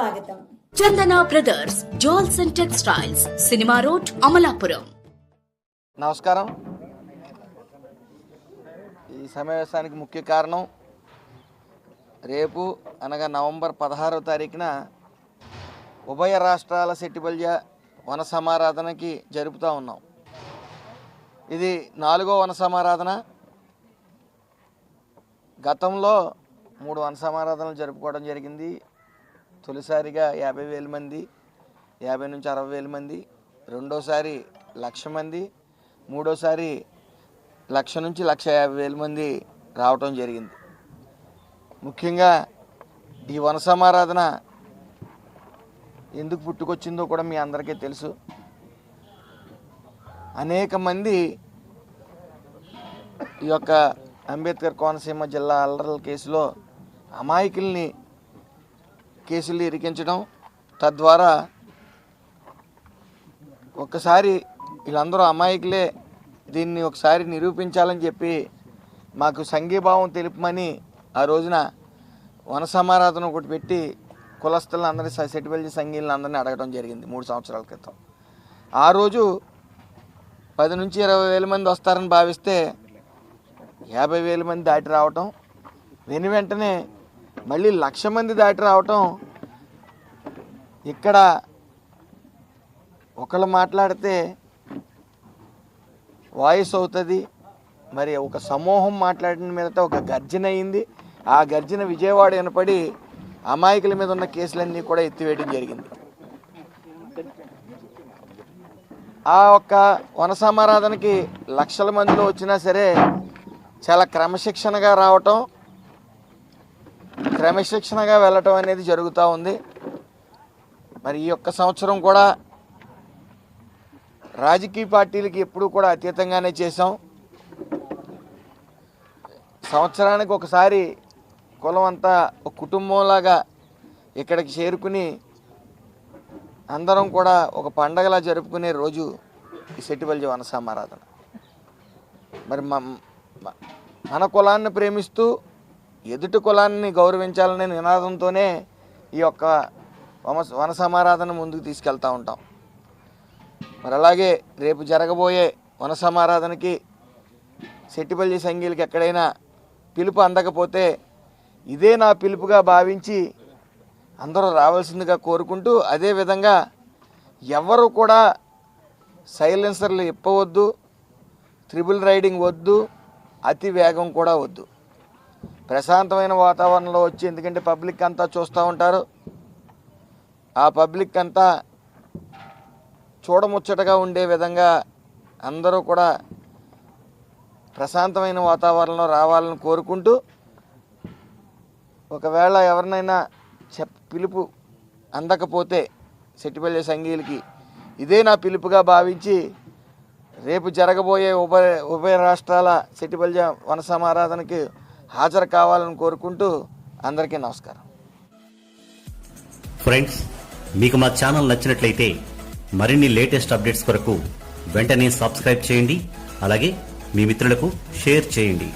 స్వాగతం. Chandana brothers jewels and textiles cinema road Amalapuram. నమస్కారం. ఈ సమావేశానికి ముఖ్య కారణం రేపు అనగా నవంబర్ పదహారవ తారీఖున ఉభయ రాష్ట్రాల సెట్టిబల్య వన సమారాధనకి జరుపుతూ ఉన్నాం. ఇది నాలుగో వన సమారాధన. గతంలో మూడు వన సమారాధనలు జరుపుకోవడం జరిగింది. తొలిసారిగా యాభై వేల మంది యాభై నుంచి అరవై వేల మంది రెండోసారి లక్ష మంది మూడోసారి లక్ష నుంచి లక్ష యాభై వేల మంది రావటం జరిగింది. ముఖ్యంగా ఈ వనసమారాధన ఎందుకు పుట్టుకొచ్చిందో కూడా మీ అందరికీ తెలుసు. అనేక మంది ఈ యొక్క అంబేద్కర్ కోనసీమ జిల్లా అల్లర్ల కేసులో అమాయకుల్ని కేసులు ఇరికించడం తద్వారా ఒక్కసారి వీళ్ళందరూ అమాయకులే దీన్ని ఒకసారి నిరూపించాలని చెప్పి మాకు సంఘీభావం తెలుపమని ఆ రోజున వనసమారాధన ఒకటి పెట్టి కులస్తులను అందరినీ సెటిబెల్జీ సంఘీలను అందరినీ అడగడం జరిగింది మూడు సంవత్సరాల క్రితం. ఆ రోజు పది నుంచి ఇరవై వేల మంది వస్తారని భావిస్తే యాభై వేల మంది దాటి రావటం వెను వెంటనే మళ్ళీ లక్ష మంది దాటి రావటం ఇక్కడ ఒకళ్ళు మాట్లాడితే వాయిస్ అవుతుంది మరి ఒక సమూహం మాట్లాడిన మీద ఒక గర్జన అయింది. ఆ గర్జన విజయవాడ వినపడి అమాయకుల మీద ఉన్న కేసులన్నీ కూడా ఎత్తివేయడం జరిగింది. ఆ ఒక్క వనసమారాధనకి లక్షల మందిలో వచ్చినా సరే చాలా క్రమశిక్షణగా రావటం క్రమశిక్షణగా వెళ్ళటం అనేది జరుగుతూ ఉంది. మరి ఈ యొక్క సంవత్సరం కూడా రాజకీయ పార్టీలకి ఎప్పుడూ కూడా అతీతంగానే చేసాం సంవత్సరానికి ఒకసారి కులం అంతా ఒక కుటుంబంలాగా ఇక్కడికి చేరుకుని అందరం కూడా ఒక పండగలా జరుపుకునే రోజు ఈ సెట్టిబల్జి వనసామారాధన మరి మ- మన కులాన్ని ప్రేమిస్తూ ఎదుటి కులాన్ని గౌరవించాలనే నినాదంతోనే ఈ యొక్క వన సమారాధన ముందుకు తీసుకెళ్తూ ఉంటాం. మరి అలాగే రేపు జరగబోయే వన సమారాధనకి సెట్టిపల్లి సంఘీలకి ఎక్కడైనా పిలుపు అందకపోతే ఇదే నా పిలుపుగా భావించి అందరూ రావాల్సిందిగా కోరుకుంటూ అదేవిధంగా ఎవరు కూడా సైలెన్సర్లు ఇప్పవద్దు త్రిబుల్ రైడింగ్ వద్దు అతి వేగం కూడా వద్దు. ప్రశాంతమైన వాతావరణంలో వచ్చి ఎందుకంటే పబ్లిక్ అంతా చూస్తూ ఉంటారు. ఆ పబ్లిక్ అంతా చూడముచ్చటగా ఉండే విధంగా అందరూ కూడా ప్రశాంతమైన వాతావరణంలో రావాలని కోరుకుంటూ ఒకవేళ ఎవరినైనా చెప్ పిలుపు అందకపోతే సెట్టిపల్లి సంఘీయులకి ఇదే నా పిలుపుగా భావించి రేపు జరగబోయే ఉభయ ఉభయ రాష్ట్రాల సెట్టిపల్లి వన సమారాధనకి హాజరు కావాలని కోరుకుంటూ అందరికీ నమస్కారం. ఫ్రెండ్స్ మీకు మా ఛానల్ నచ్చినట్లయితే మరిన్ని లేటెస్ట్ అప్డేట్స్ కొరకు వెంటనే సబ్స్క్రైబ్ చేయండి అలాగే మీ మిత్రులకు షేర్ చేయండి.